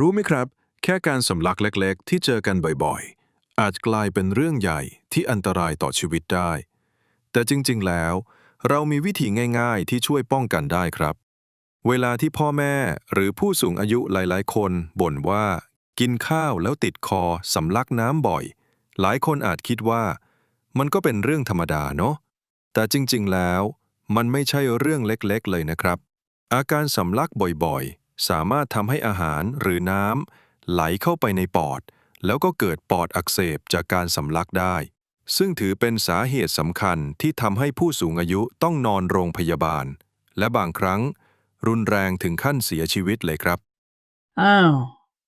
รู้ไหมครับ แค่การสำลักเล็กๆ ที่เจอกันบ่อยๆ อาจกลายเป็นเรื่องใหญ่ที่อันตรายต่อชีวิตได้ แต่จริงๆ แล้ว เรามีวิธีง่ายๆ ที่ช่วยป้องกันได้ครับ เวลาที่พ่อแม่หรือผู้สูงอายุหลายๆ คนบ่นว่า กินข้าวแล้วติดคอสำลักน้ำบ่อย หลายคนอาจคิดว่า มันก็เป็นเรื่องธรรมดาเนาะแต่จริงๆ แล้ว มันไม่ใช่เรื่องเล็กๆ เลยนะครับ อาการสำลักบ่อยๆ สามารถทำให้อาหารหรือน้ำไหลเข้าไปในปอด แล้วก็เกิดปอดอักเสบจากการสำลักได้ ซึ่งถือเป็นสาเหตุสำคัญที่ทำให้ผู้สูงอายุต้องนอนโรงพยาบาล และบางครั้ง รุนแรงถึงขั้นเสียชีวิตเลยครับ อ้าว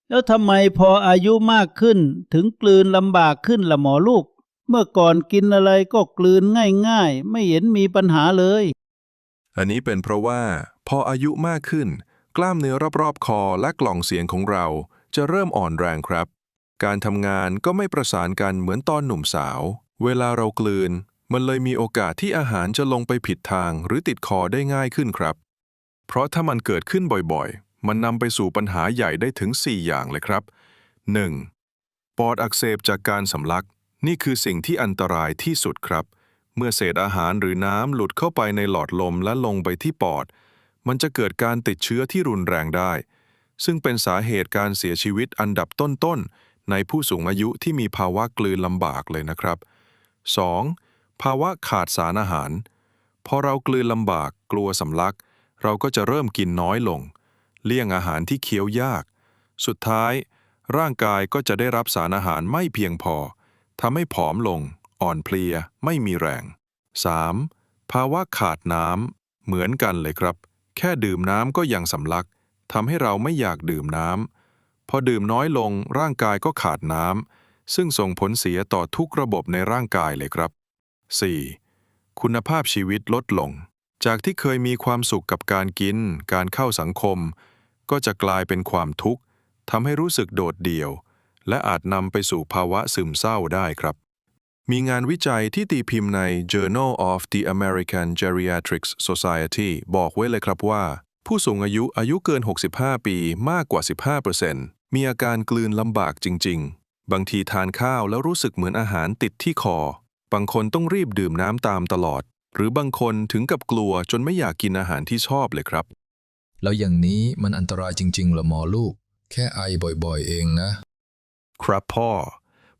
แล้วทำไมพออายุมากขึ้นถึงกลืนลำบากขึ้นละหมอลูก เมื่อก่อนกินอะไรก็กลืนง่าย ๆ ไม่เห็นมีปัญหาเลย อันนี้เป็นเพราะว่าพออายุมากขึ้น กล้ามเนื้อรอบๆคอและกล่องเสียงของเราจะเริ่มอ่อนแรงครับ การทำงานก็ไม่ประสานกันเหมือนตอนหนุ่มสาว เวลาเรากลืน มันเลยมีโอกาสที่อาหารจะลงไปผิดทางหรือติดคอได้ง่ายขึ้นครับ เพราะถ้ามันเกิดขึ้นบ่อยๆ มันนำไปสู่ปัญหาใหญ่ได้ถึง 4 อย่างเลยครับ 1. ปอดอักเสบจากการสำลัก นี่คือสิ่งที่อันตรายที่สุดครับ เมื่อเศษอาหารหรือน้ำหลุดเข้าไปในหลอดลมและลงไปที่ปอด มันจะเกิดการติดเชื้อที่รุนแรงได้ ซึ่งเป็นสาเหตุการเสียชีวิตอันดับต้นๆ ในผู้สูงอายุที่มีภาวะกลืนลำบากเลยนะครับ 2. ภาวะขาดสารอาหาร พอเรากลืนลำบากกลัวสำลัก เราก็จะเริ่มกินน้อยลง เลี่ยงอาหารที่เคี้ยวยาก สุดท้าย ร่างกายก็จะได้รับสารอาหารไม่เพียงพอทำให้ผอมลง อ่อนเพลีย ไม่มีแรง 3. ภาวะขาดน้ำเหมือนกันเลยครับ แค่ดื่มน้ำก็ยังสำลักทำให้เราไม่อยากดื่มน้ำพอดื่มน้อยลงร่างกายก็ขาดน้ำซึ่งส่งผลเสียต่อทุกระบบในร่างกายเลยครับ 4. คุณภาพชีวิตลดลง จากที่เคยมีความสุขกับการกิน การเข้าสังคม ก็จะกลายเป็นความทุกข์ทำให้รู้สึกโดดเดี่ยว และอาจนำไปสู่ภาวะซึมเศร้าได้ครับ มีงานวิจัยที่ตีพิมพ์ใน Journal of the American Geriatrics Society บอกไว้เลยครับว่า ผู้สูงอายุอายุเกิน 65 ปีมากกว่า 15%มีอาการกลืนลำบากจริง ๆ บางทีทานข้าวแล้วรู้สึกเหมือนอาหารติดที่คอ บางคนต้องรีบดื่มน้ำตามตลอด หรือบางคนถึงกับกลัวจนไม่อยากกินอาหารที่ชอบเลยครับ แล้วอย่างนี้มันอันตรายจริงๆเหรอหมอลูก แค่ไอบ่อยๆ เองนะ ครับพ่อ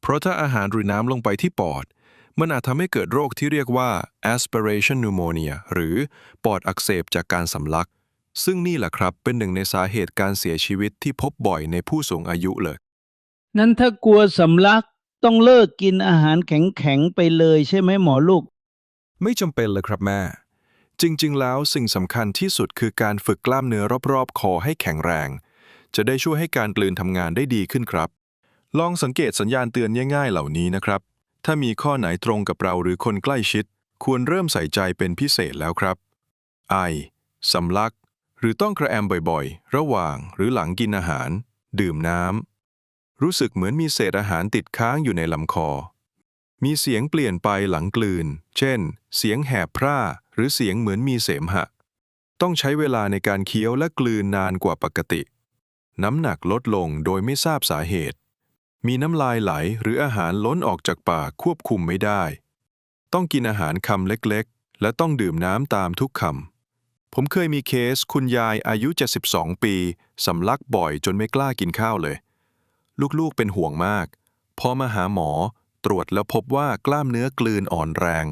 เพราะถ้าอาหารหรือน้ำลงไปที่ปอด มันอาจทำให้เกิดโรคที่เรียกว่า aspiration pneumonia หรือปอดอักเสบจากการสำลัก ซึ่งนี่แหละครับเป็นหนึ่งในสาเหตุการเสียชีวิตที่พบบ่อยในผู้สูงอายุเลย นั้นถ้ากลัวสำลักต้องเลิกกินอาหารแข็งๆไปเลยใช่ไหมหมอลูก ไม่จำเป็นเลยครับแม่ จริงๆ แล้วสิ่งสำคัญที่สุดคือการฝึกกล้ามเนื้อรอบๆ คอให้แข็งแรง จะได้ช่วยให้การกลืนทำงานได้ดีขึ้นครับ ลองสังเกตสัญญาณเตือนง่ายๆเหล่านี้นะครับ ถ้ามีข้อไหนตรงกับเราหรือคนใกล้ชิด ควรเริ่มใส่ใจเป็นพิเศษแล้วครับ ไอ สำลัก หรือต้องกระแอมบ่อยๆ ระหว่างหรือหลังกินอาหาร ดื่มน้ำ รู้สึกเหมือนมีเศษอาหารติดค้างอยู่ในลำคอ มีเสียงเปลี่ยนไปหลังกลืน เช่น เสียงแหบพร่า หรือเสียงเหมือนมีเสมหะ ต้องใช้เวลาในการเคี้ยวและกลืนนานกว่าปกติ น้ำหนักลดลงโดยไม่ทราบสาเหตุ มีน้ำลายไหลหรืออาหารล้นออกจากปากควบคุมไม่ได้ ต้องกินอาหารคำเล็กๆ และต้องดื่มน้ำตามทุกคำ ผมเคยมีเคสคุณยายอายุ 72 ปีสำลักบ่อยจนไม่กล้ากินข้าวเลย ลูกๆเป็นห่วงมาก พอมาหาหมอตรวจแล้วพบว่ากล้ามเนื้อกลืนอ่อนแรง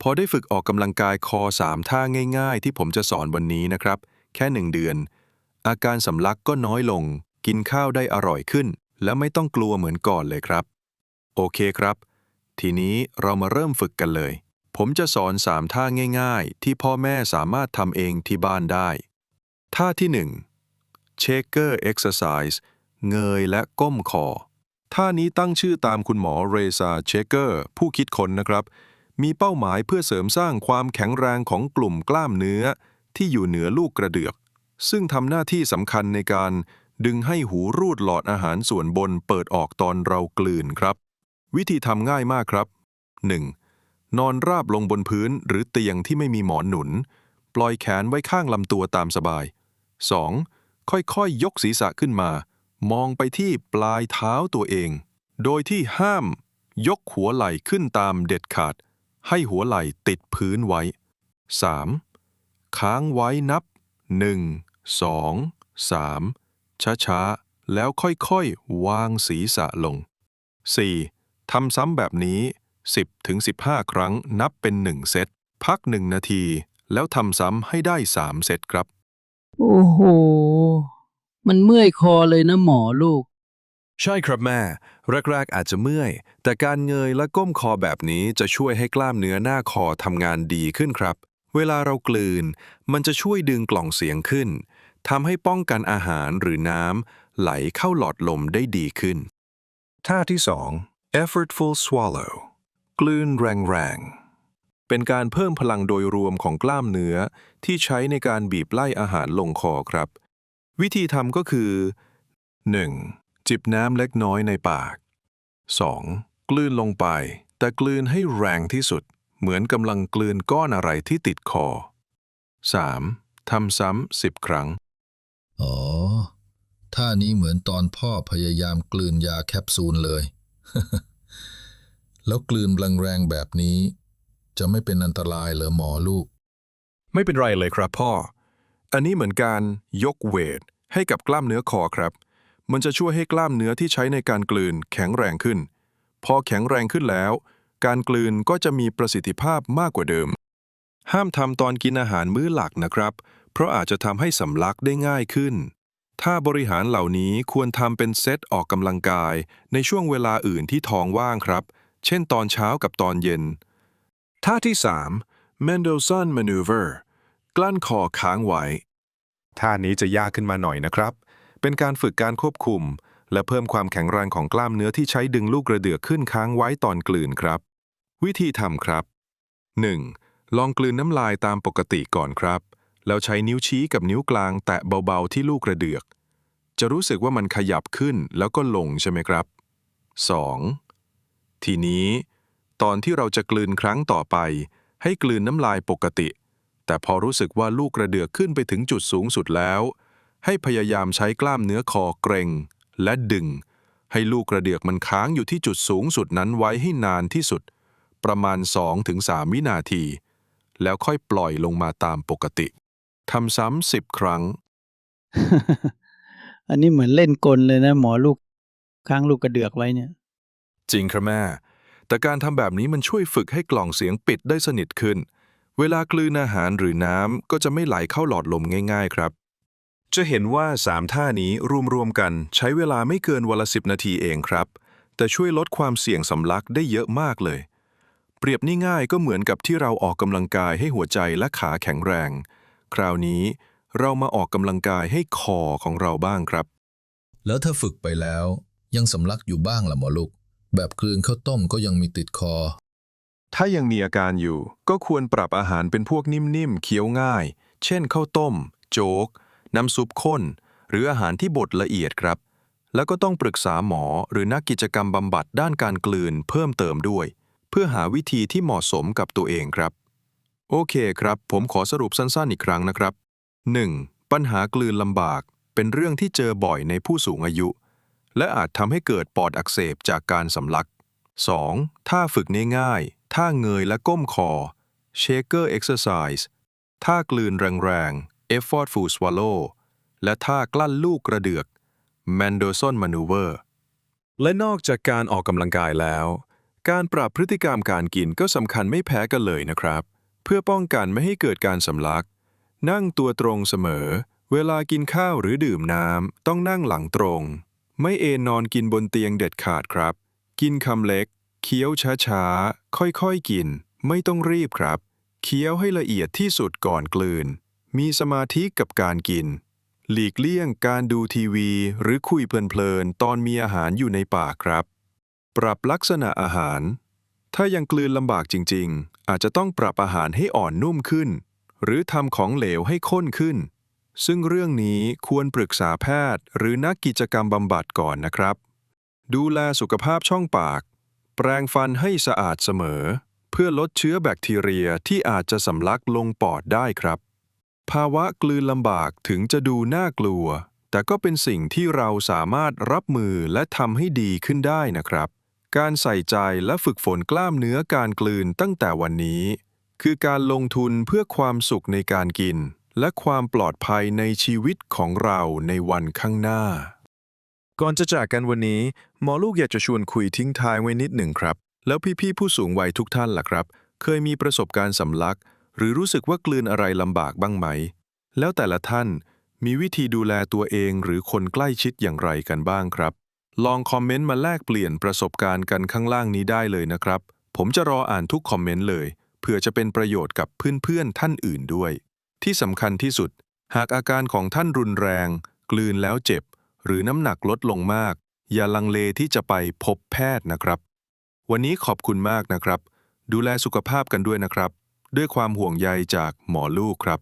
พอได้ฝึกออกกำลังกายคอสามท่าง่ายๆ ที่ผมจะสอนวันนี้นะครับ แค่หนึ่งเดือน อาการสำลักก็น้อยลง กินข้าวได้อร่อยขึ้น และไม่ต้องกลัวเหมือนก่อนเลยครับ โอเคครับ ทีนี้เรามาเริ่มฝึกกันเลย ผมจะสอนสามท่าง่าย ๆ ที่พ่อแม่สามารถทำเองที่บ้านได้ ท่าที่ 1 Shaker Exercise เงยและก้มคอ ท่านี้ตั้งชื่อตามคุณหมอเรซาเชเกอร์ผู้คิดค้นนะครับ มีเป้าหมายเพื่อเสริมสร้างความแข็งแรงของกลุ่มกล้ามเนื้อ ที่อยู่เหนือลูกกระเดือก ซึ่งทำหน้าที่สำคัญในการ ดึงให้หูรูดหลอดอาหารส่วนบนเปิดออกตอนเรากลืนครับ วิธีทำง่ายมากครับ 1. นอนราบลงบนพื้นหรือเตียงที่ไม่มีหมอนหนุน ปล่อยแขนไว้ข้างลำตัวตามสบาย 2. ค่อยๆยยกศีรษะขึ้นมา มองไปที่ปลายเท้าตัวเอง โดยที่ห้าม ยกหัวไหล่ขึ้นตามเด็ดขาด ให้หัวไหล่ติดพื้นไว้ 3. ค้างไว้นับ 1 2 3 ช้าๆ แล้วค่อยๆ วางศีรษะลง 4. ทำซ้ำแบบนี้ 10-15 ครั้งนับเป็น 1 เซต พัก 1 นาที แล้วทำซ้ำให้ได้ 3 เซตครับ โอ้โห มันเมื่อยคอเลยนะหมอลูก ใช่ครับแม่ แรกๆ อาจจะเมื่อย แต่การเงยและก้มคอแบบนี้จะช่วยให้กล้ามเนื้อหน้าคอทำงานดีขึ้นครับ เวลาเรากลืน มันจะช่วยดึงกล่องเสียงขึ้น ทำให้ป้องกันอาหารหรือน้ำไหลเข้าหลอดลมได้ดีขึ้น ท่าที่ 2 effortful swallow กลืนแรงๆ เป็นการเพิ่มพลังโดยรวมของกล้ามเนื้อที่ใช้ในการบีบไล่อาหารลงคอครับ วิธีทำก็คือ 1. จิบน้ำเล็กน้อยในปาก 2. กลืนลงไป แต่กลืนให้แรงที่สุด เหมือนกำลังกลืนก้อนอะไรที่ติดคอ 3. ทำซ้ำสิบครั้ง อ๋อ ท่านี้เหมือนตอนพ่อพยายามกลืนยาแคปซูลเลย แล้วกลืนแรงๆแบบนี้ จะไม่เป็นอันตรายเหรอหมอลูก ไม่เป็นไรเลยครับพ่อ อันนี้เหมือนการยกเวท ให้กับกล้ามเนื้อคอครับ มันจะช่วยให้กล้ามเนื้อที่ใช้ในการกลืนแข็งแรงขึ้น พอแข็งแรงขึ้นแล้ว การกลืนก็จะมีประสิทธิภาพมากกว่าเดิม ห้ามทำตอนกินอาหารมื้อหลักนะครับ เพราะอาจจะทำให้สำลักได้ง่ายขึ้น ถ้าบริหารเหล่านี้ควรทำเป็นเซตออกกำลังกาย ในช่วงเวลาอื่นที่ท้องว่างครับ เช่นตอนเช้ากับตอนเย็น ท่าที่ 3 Mendelssohn Maneuver กลั้นคอค้างไว้ ท่านี้จะยากขึ้นมาหน่อยนะครับ เป็นการฝึกการควบคุม และเพิ่มความแข็งแรงของกล้ามเนื้อที่ใช้ดึงลูกกระเดือกขึ้นค้างไว้ตอนกลืนครับ วิธีทำครับ 1. ลองกลืนน้ำลายตามปกติก่อนครับ แล้วใช้นิ้วชี้กับนิ้วกลาง แตะเบาๆที่ลูกกระเดือก จะรู้สึกว่ามันขยับขึ้นแล้วก็ลงใช่ไหมครับ 2. ทีนี้ ตอนที่เราจะกลืนครั้งต่อไป ให้กลืนน้ำลายปกติ แต่พอรู้สึกว่าลูกกระเดือกขึ้นไปถึงจุดสูงสุดแล้ว ให้พยายามใช้กล้ามเนื้อคอเกรงและดึง ให้ลูกกระเดือกมันค้างอยู่ที่จุดสูงสุดนั้นไว้ให้นานที่สุด ประมาณ 2-3 วินาที แล้วค่อยปล่อยลงมาตามปกติ ทำซ้ำสิบครั้ง อันนี้เหมือนเล่นกลเลยนะ หมอลูกค้างลูกกระเดือกไว้เนี่ย จริงครับแม่ แต่การทำแบบนี้มันช่วยฝึกให้กล่องเสียงปิดได้สนิทขึ้น เวลากลืนอาหารหรือน้ำก็จะไม่ไหลเข้าหลอดลมง่าย ๆ ครับ จะเห็นว่า 3 ท่านี้รวมๆกันใช้เวลาไม่เกินวันละสินาทีเองครับ แต่ช่วยลดความเสี่ยงสำลักได้เยอะมากเลย เปรียบนี่ง่ายก็เหมือนกับที่เราออกกำลังกายให้หัวใจและขาแข็งแรง คราวนี้ เรามาออกกำลังกายให้คอของเราบ้างครับ แล้วถ้าฝึกไปแล้ว ยังสำลักอยู่บ้างล่ะหมอลูก แบบกลืนข้าวต้มก็ยังมีติดคอ ถ้ายังมีอาการอยู่ ก็ควรปรับอาหารเป็นพวกนิ่มๆเคี้ยวง่าย เช่นข้าวต้ม โจ๊ก น้ำซุปข้น หรืออาหารที่บดละเอียดครับ แล้วก็ต้องปรึกษาหมอหรือนักกิจกรรมบำบัดด้านการกลืนเพิ่มเติมด้วย เพื่อหาวิธีที่เหมาะสมกับตัวเองครับ โอเคครับ ผมขอสรุปสั้นๆอีกครั้งนะครับ 1. ปัญหากลืนลำบาก เป็นเรื่องที่เจอบ่อยในผู้สูงอายุ และอาจทำให้เกิดปอดอักเสบจากการสำลัก 2. ท่าฝึกง่ายๆท่าเงยและก้มคอ Shaker Exercise ท่ากลืนแรงๆ Effortful Swallow และท่ากลั้นลูกกระเดือก Mendelssohn Maneuver และนอกจากการออกกำลังกายแล้ว การปรับพฤติกรรมการกินก็สำคัญไม่แพ้กันเลยนะครับ เพื่อป้องกันไม่ให้เกิดการสำลัก นั่งตัวตรงเสมอ เวลากินข้าวหรือดื่มน้ำต้องนั่งหลังตรง ไม่เอนนอนกินบนเตียงเด็ดขาดครับ กินคำเล็ก เคี้ยวช้าๆ ค่อยๆกิน ไม่ต้องรีบครับ เคี้ยวให้ละเอียดที่สุดก่อนกลืน มีสมาธิกับการกิน หลีกเลี่ยงการดูทีวีหรือคุยเพลินๆตอนมีอาหารอยู่ในปากครับ ปรับลักษณะอาหารถ้ายังกลืนลำบากจริงๆ อาจจะต้องปรับอาหารให้อ่อนนุ่มขึ้น หรือทำของเหลวให้ข้นขึ้น ซึ่งเรื่องนี้ควรปรึกษาแพทย์ หรือนักกิจกรรมบำบัดก่อนนะครับ ดูแลสุขภาพช่องปาก แปรงฟันให้สะอาดเสมอ เพื่อลดเชื้อแบคทีเรียที่อาจจะสำลักลงปอดได้ครับ ภาวะกลืนลำบากถึงจะดูน่ากลัว แต่แต่ก็เป็นสิ่งที่เราสามารถรับมือและทำให้ดีขึ้นได้นะครับ การใส่ใจและฝึกฝนกล้ามเนื้อการกลืนตั้งแต่วันนี้ คือการลงทุนเพื่อความสุขในการกิน และความปลอดภัยในชีวิตของเราในวันข้างหน้า ก่อนจะจากกันวันนี้ หมอลูกอยากจะชวนคุยทิ้งท้ายไว้นิดหนึ่งครับ แล้วพี่ๆผู้สูงวัยทุกท่านล่ะครับ เคยมีประสบการณ์สำลัก หรือรู้สึกว่ากลืนอะไรลำบากบ้างไหม แล้วแต่ละท่านมีวิธีดูแลตัวเองหรือคนใกล้ชิดอย่างไรกันบ้างครับ ลองคอมเมนต์มาแลกเปลี่ยนประสบการณ์กันข้างล่างนี้ได้เลยนะครับ ผมจะรออ่านทุกคอมเมนต์เลย เพื่อจะเป็นประโยชน์กับเพื่อนๆท่านอื่นด้วย ที่สำคัญที่สุด หากอาการของท่านรุนแรง กลืนแล้วเจ็บ หรือน้ำหนักลดลงมาก อย่าลังเลที่จะไปพบแพทย์นะครับ วันนี้ขอบคุณมากนะครับ ดูแลสุขภาพกันด้วยนะครับ ด้วยความห่วงใยจากหมอลูกครับ